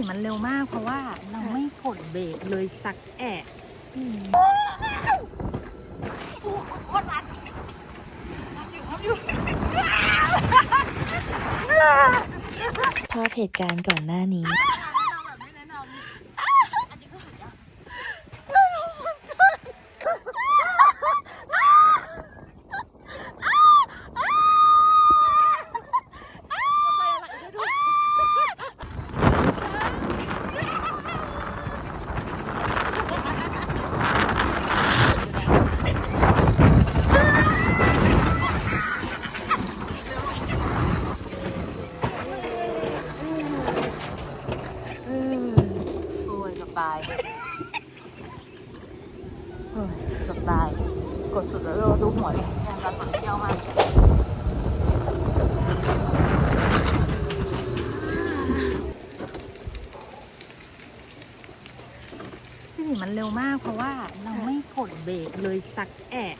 ี่มันเร็วมากเพราะว่าเราไม่กดเบรกเลยสักแอะโคตรรัดอยู่ครับอยู่ภาพเหตุการณ์ก่อนหน้านี้ โอ้ยเกับตายโอ้ยเกับตาย กดสุดแล้วเราดูหัวดิแรงกระตุ้นเที่ยวมากที่นี่มันเร็วมากเพราะว่าเราไม่กดเบรกเลยสักแอะ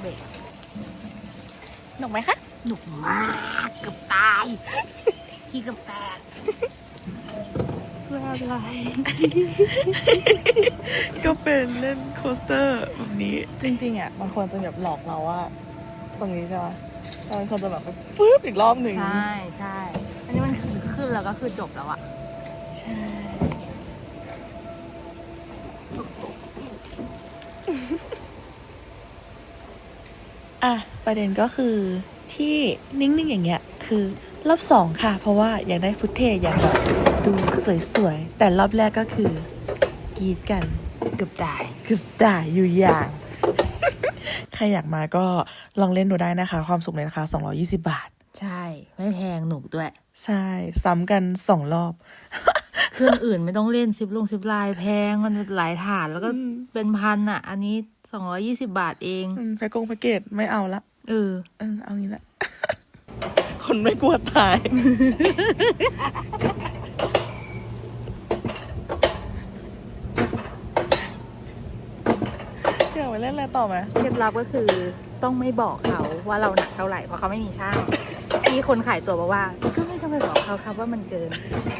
เบรกหนุกไหมคะ หนุกมาก เกือบตาย ขี้เกือบแตก เพื่ออะไรก็เป็นเล่นโคสเตอร์แบบนี้ จริงๆอะมันควรจะแบบหลอกเราว่า ตรงนี้ใช่ไหมแต่มันควรจะแบบปึ๊บอีกรอบหนึ่งใช่ใช่อันนี้มันคือขึ้นแล้วก็คือจบแล้วอะใช่อะประเด็นก็คือที่นิ่งๆอย่างเงี้ยคือรอบสองค่ะ เพราะว่าอยากได้ฟุตเทจอยากแบบ ดูสวยๆ แต่รอบแรกก็คือ กรีดกันเกือบตายคือด่าอยู่อย่าง ใครอยากมาก็ลองเล่นดูได้นะคะ ความสุขในราคา220 บาท ใช่ ไม่แพงหนุกด้วย ใช่ ซ้ำกันสองรอบ เครื่องอื่นไม่ต้องเล่นซิปลงซิปลายแพงมันหลายถาดแล้วก็อืมเป็นพันอะอันนี้สองร้อยี่สิบาทเองอืมแพ็กกงแพ็กเกจไม่เอาละเออเออเอางี้แหละ คนไม่กลัวตาย เดี๋ยวไปเล่นอะไรต่อไหมเคล็ดลับก็คือต้องไม่บอกเขาว่าเราหนักเท่าไหร่เพราะเขาไม่มีช่างมีคนขายตัวบอกว่า ก็ไม่ต้องไปบอกเขาครับว่ามันเกิน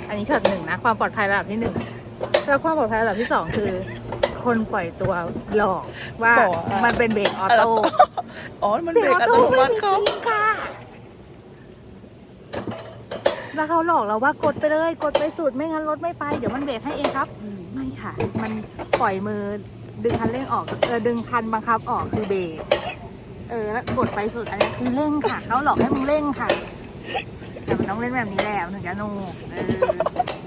อันนี้ช็อตหนึ่งนะ ความปลอดภัยระดับที่หนึ่งแล้วความปลอดภัยระดับที่สองคือ คนปล่อยตัวหลอกว่าบอกว่ามันเป็นเบรกออโต้อ๋อ มันเบรกอัตโนมัติเขาจริงค่ะ แล้วเขาหลอกเราว่ากดไปเลย กดไปสุดไม่งั้นรถไม่ไปเดี๋ยวมันเบรกให้เองครับ ไม่ค่ะ มันปล่อยมือดึงคันเร่งออกเออดึงคันบังคับออกคือเบรกเออแล้วกดไปสุดอันนี้คือเร่งค่ะเขาหลอกให้มึงเร่งค่ะแต่มันต้องเล่นแบบนี้แหละมันถึงจะหนูกเออ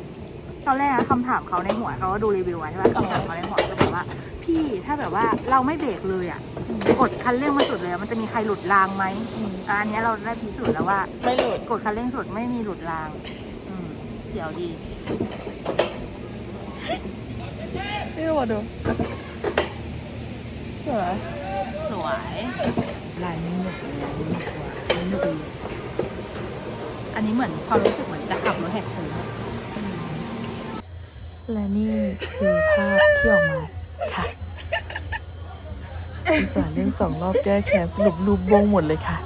ตอนแรกอะคำถามเขาในหัวเขาก็ดูรีวิวไว้ใช่ไหมคำถามเขาในหัวจะบอกว่า พี่ถ้าแบบว่าเราไม่เบรกเลยอะกดคันเร่งมาสุดเลยอะมันจะมีใครหลุดรางไหมแต่อันเนี้ยเราได้พิสูจน์แล้วว่า ไม่หลุดกดคันเร่งสุดไม่มีหลุดรางอืมเสียวดีนี่มาดูสวยสวยลายนี้หนุกเลยลายนี้หนุกกว่าอันนี้หนุกดีอันนี้เหมือนความรู้สึกเหมือนจะขับรถแหกโค้ง และนี่คือภาพที่ออกมาค่ะอุตส่าห์เล่นสองรอบแก้แค้นสรุปรูปวงหมดเลยค่ะ